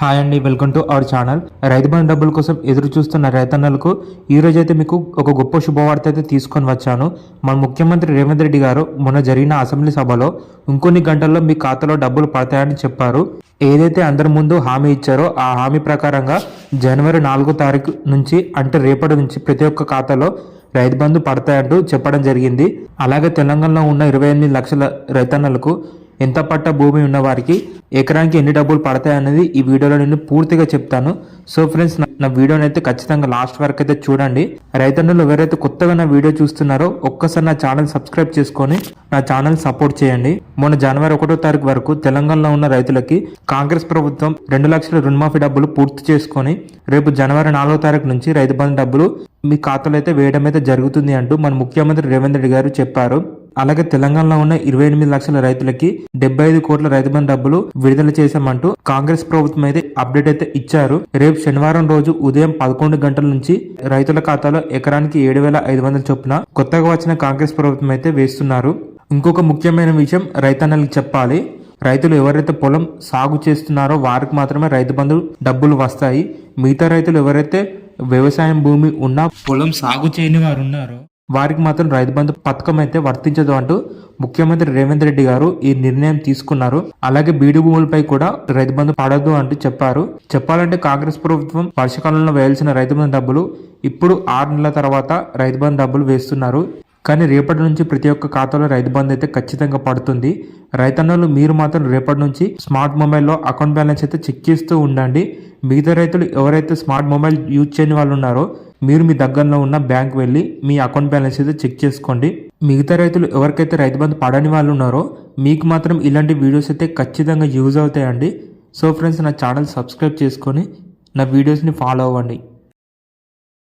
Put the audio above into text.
Hi అండి welcome to our channel. Rythu Bandhu డబ్బుల కోసం ఎదురు చూస్తున్న రైతన్నలకు ఈ అయితే మీకు ఒక గొప్ప శుభవార్త అయితే తీసుకొని వచ్చాను. మన ముఖ్యమంత్రి రేవంత్ రెడ్డి గారు మొన్న జరిగిన అసెంబ్లీ సభలో ఇంకొన్ని గంటల్లో మీ ఖాతాలో డబ్బులు పడతాయని చెప్పారు. ఏదైతే అందరి ముందు హామీ ఇచ్చారో ఆ హామీ ప్రకారంగా జనవరి నాలుగో తారీఖు నుంచి అంటే రేపటి నుంచి ప్రతి ఒక్క ఖాతాలో రైతు బంధు పడతాయంటూ చెప్పడం జరిగింది. అలాగే తెలంగాణలో ఉన్న ఇరవై ఎనిమిది లక్షల రైతన్నలకు ఎంత పట్ట భూమి ఉన్నవారికి ఎకరానికి ఎన్ని డబ్బులు పడతాయి అనేది ఈ వీడియోలో నేను పూర్తిగా చెప్తాను. సో ఫ్రెండ్స్ నా- నా వీడియోని అయితే ఖచ్చితంగా లాస్ట్ వరకు అయితే చూడండి. రైతన్నులు ఎవరైతే కొత్తగా నా వీడియో చూస్తున్నారో ఒక్కసారి నా ఛానల్ సబ్స్క్రైబ్ చేసుకొని నా ఛానల్ సపోర్ట్ చేయండి. మొన్న జనవరి ఒకటో తారీఖు వరకు తెలంగాణలో ఉన్న రైతులకి కాంగ్రెస్ ప్రభుత్వం రెండు లక్షల రుణమాఫీ డబ్బులు పూర్తి చేసుకొని రేపు జనవరి నాలుగో తారీఖు నుంచి రైతు బంధు డబ్బులు మీ ఖాతాలో అయితే వేయడం అయితే జరుగుతుంది అంటూ మన ముఖ్యమంత్రి రేవంత్ రెడ్డి గారు చెప్పారు. అలాగే తెలంగాణలో ఉన్న ఇరవై ఎనిమిది లక్షల రైతులకి డెబ్బై ఐదు కోట్ల రైతు బంధు డబ్బులు విడుదల చేశామంటూ కాంగ్రెస్ ప్రభుత్వం అయితే అప్డేట్ అయితే ఇచ్చారు. రేపు శనివారం రోజు ఉదయం పదకొండు గంటల నుంచి రైతుల ఖాతాలో ఎకరానికి ఏడు వేల ఐదు వందల చొప్పున కొత్తగా వచ్చిన కాంగ్రెస్ ప్రభుత్వం అయితే వేస్తున్నారు. ఇంకొక ముఖ్యమైన విషయం రైతన్నలకు చెప్పాలి. రైతులు ఎవరైతే పొలం సాగు చేస్తున్నారో వారికి మాత్రమే రైతు బంధు డబ్బులు వస్తాయి. మిగతా రైతులు ఎవరైతే వ్యవసాయం భూమి ఉన్నా పొలం సాగు చేయని వారు ఉన్నారో వారికి మాత్రం రైతు బంధు పథకం అయితే వర్తించదు అంటూ ముఖ్యమంత్రి రేవంత్ రెడ్డి గారు ఈ నిర్ణయం తీసుకున్నారు. అలాగే బీడు భూములపై కూడా రైతు బంధు పడదు అంటూ చెప్పారు. చెప్పాలంటే కాంగ్రెస్ ప్రభుత్వం వర్షకాలంలో వేయాల్సిన రైతు బంధు డబ్బులు ఇప్పుడు ఆరు నెలల తర్వాత రైతు బంధు డబ్బులు వేస్తున్నారు. కానీ రేపటి నుంచి ప్రతి ఒక్క ఖాతాలో రైతు బంధు అయితే ఖచ్చితంగా పడుతుంది. రైతన్నలు మీరు మాత్రం రేపటి నుంచి స్మార్ట్ మొబైల్లో అకౌంట్ బ్యాలెన్స్ అయితే చెక్ చేస్తూ ఉండండి. మిగతా రైతులు ఎవరైతే స్మార్ట్ మొబైల్ యూజ్ చేయని వాళ్ళు ఉన్నారో మీరు మీ దగ్గరలో ఉన్న బ్యాంక్ వెళ్ళి మీ అకౌంట్ బ్యాలెన్స్ అయితే చెక్ చేసుకోండి. మిగతా రైతులు ఎవరికైతే రైతు బంధు పడని వాళ్ళు ఉన్నారో మీకు మాత్రం ఇలాంటి వీడియోస్ అయితే ఖచ్చితంగా యూజ్ అవుతాయండి. సో ఫ్రెండ్స్ నా ఛానల్ సబ్స్క్రైబ్ చేసుకొని నా వీడియోస్ని ఫాలో అవ్వండి.